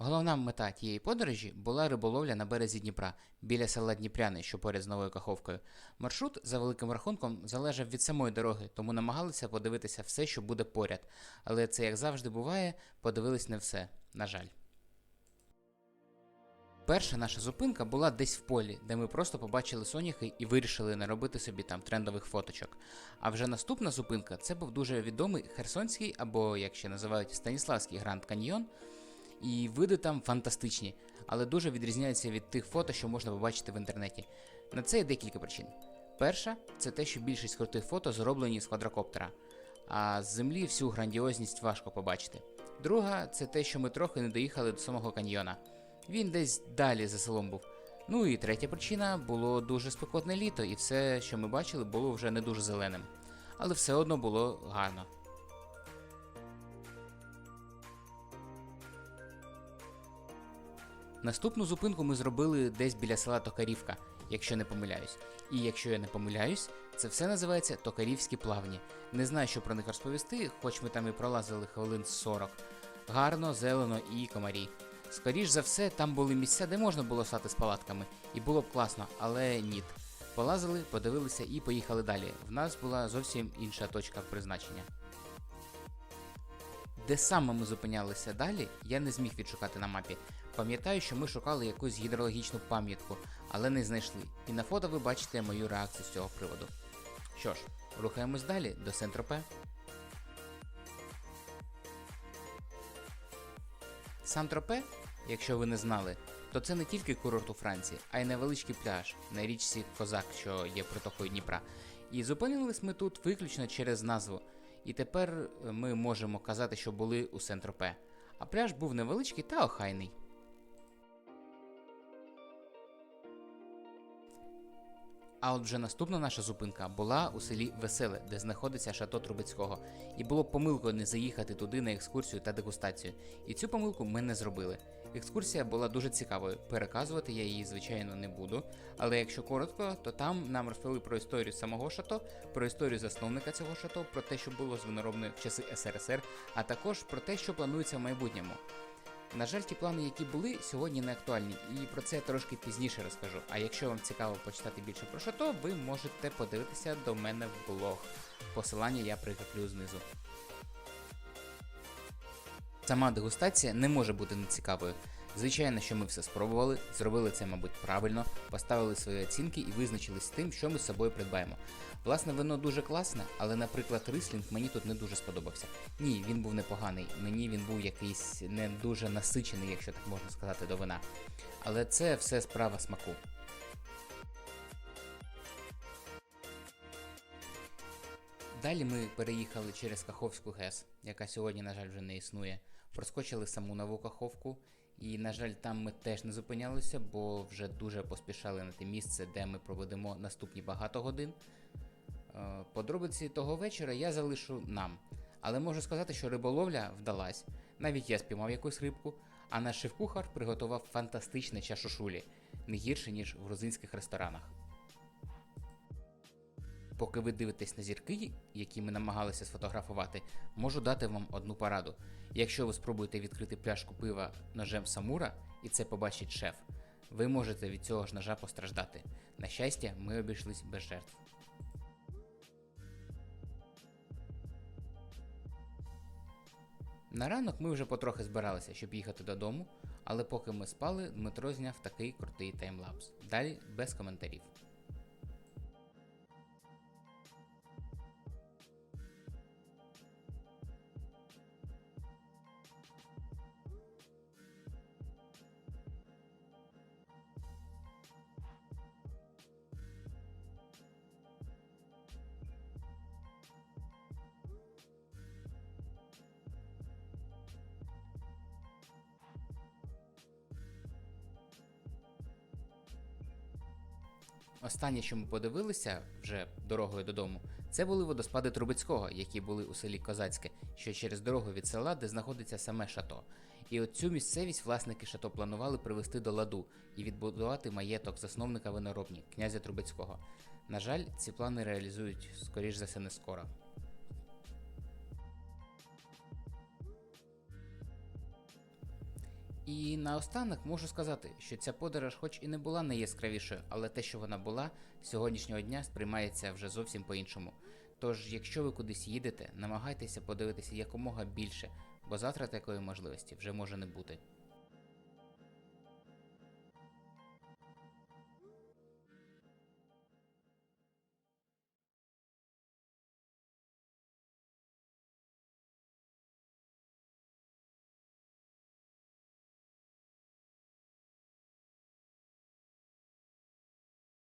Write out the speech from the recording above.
Головна мета тієї подорожі була риболовля на березі Дніпра, біля села Дніпряни, що поряд з новою Каховкою. Маршрут, за великим рахунком, залежав від самої дороги, тому намагалися подивитися все, що буде поряд. Але це, як завжди буває, подивились не все, на жаль. Перша наша зупинка була десь в полі, де ми просто побачили соняхи і вирішили не робити собі там трендових фоточок. А вже наступна зупинка це був дуже відомий Херсонський або, як ще називають, Станіславський Гранд Каньйон. І види там фантастичні, але дуже відрізняються від тих фото, що можна побачити в інтернеті. На це є декілька причин. Перша це те, що більшість крутих фото зроблені з квадрокоптера, а з землі всю грандіозність важко побачити. Друга це те, що ми трохи не доїхали до самого каньйона. Він десь далі за селом був. Ну і третя причина було дуже спекотне літо, і все, що ми бачили, було вже не дуже зеленим. Але все одно було гарно. Наступну зупинку ми зробили десь біля села Токарівка, якщо не помиляюсь. І якщо я не помиляюсь, це все називається Токарівські плавні. Не знаю, що про них розповісти, хоч ми там і пролазили хвилин 40. Гарно, зелено і комарі. Скоріш за все, там були місця, де можна було стати з палатками, і було б класно, але ні. Полазили, подивилися і поїхали далі. В нас була зовсім інша точка призначення. Де саме ми зупинялися далі, я не зміг відшукати на мапі. Пам'ятаю, що ми шукали якусь гідрологічну пам'ятку, але не знайшли. І на фото ви бачите мою реакцію з цього приводу. Що ж, рухаємось далі до Сент-Тропе. Сан-Тропе, якщо ви не знали, то це не тільки курорт у Франції, а й невеличкий пляж на річці Козак, що є притокою Дніпра. І зупинились ми тут виключно через назву. І тепер ми можемо казати, що були у Сент-Тропе. А пляж був невеличкий та охайний. А от вже наступна наша зупинка була у селі Веселе, де знаходиться шато Трубецького, і було помилкою не заїхати туди на екскурсію та дегустацію. І цю помилку ми не зробили. Екскурсія була дуже цікавою. Переказувати я її, звичайно, не буду. Але якщо коротко, то там нам розповіли про історію самого шато, про історію засновника цього шато, про те, що було з виноробною в часи СРСР, а також про те, що планується в майбутньому. На жаль, ті плани, які були, сьогодні не актуальні, і про це я трошки пізніше розкажу. А якщо вам цікаво почитати більше про шато, ви можете подивитися до мене в блог. Посилання я прикріплю знизу. Сама дегустація не може бути нецікавою. Звичайно, що ми все спробували, зробили це, мабуть, правильно, поставили свої оцінки і визначились з тим, що ми з собою придбаємо. Власне, вино дуже класне, але, наприклад, рислінг мені тут не дуже сподобався. Ні, він був непоганий. Мені він був якийсь не дуже насичений, якщо так можна сказати, до вина. Але це все справа смаку. Далі ми переїхали через Каховську ГЕС, яка сьогодні, на жаль, вже не існує. Проскочили саму нову Каховку, і, на жаль, там ми теж не зупинялися, бо вже дуже поспішали на те місце, де ми проведемо наступні багато годин. Е, Подробиці того вечора я залишу нам. Але можу сказати, що риболовля вдалась. Навіть я спіймав якусь рибку, а наш шеф-кухар приготував фантастичне чашушулі, не гірше, ніж в грузинських ресторанах. Поки ви дивитесь на зірки, які ми намагалися сфотографувати, можу дати вам одну пораду. Якщо ви спробуєте відкрити пляшку пива ножем самура, і це побачить шеф, ви можете від цього ж ножа постраждати. На щастя, ми обійшлись без жертв. На ранок ми вже потрохи збиралися, щоб їхати додому, але поки ми спали, Дмитро зняв такий крутий таймлапс. Далі без коментарів. Останнє, що ми подивилися вже дорогою додому, це були водоспади Трубецького, які були у селі Козацьке, що через дорогу від села, де знаходиться саме шато. І от цю місцевість власники шато планували привести до ладу і відбудувати маєток засновника виноробні, князя Трубецького. На жаль, ці плани реалізують, скоріш за все, не скоро. І наостанок можу сказати, що ця подорож, хоч і не була найяскравішою, але те, що вона була, сьогоднішнього дня сприймається вже зовсім по-іншому. Тож, якщо ви кудись їдете, намагайтеся подивитися якомога більше, бо завтра такої можливості вже може не бути.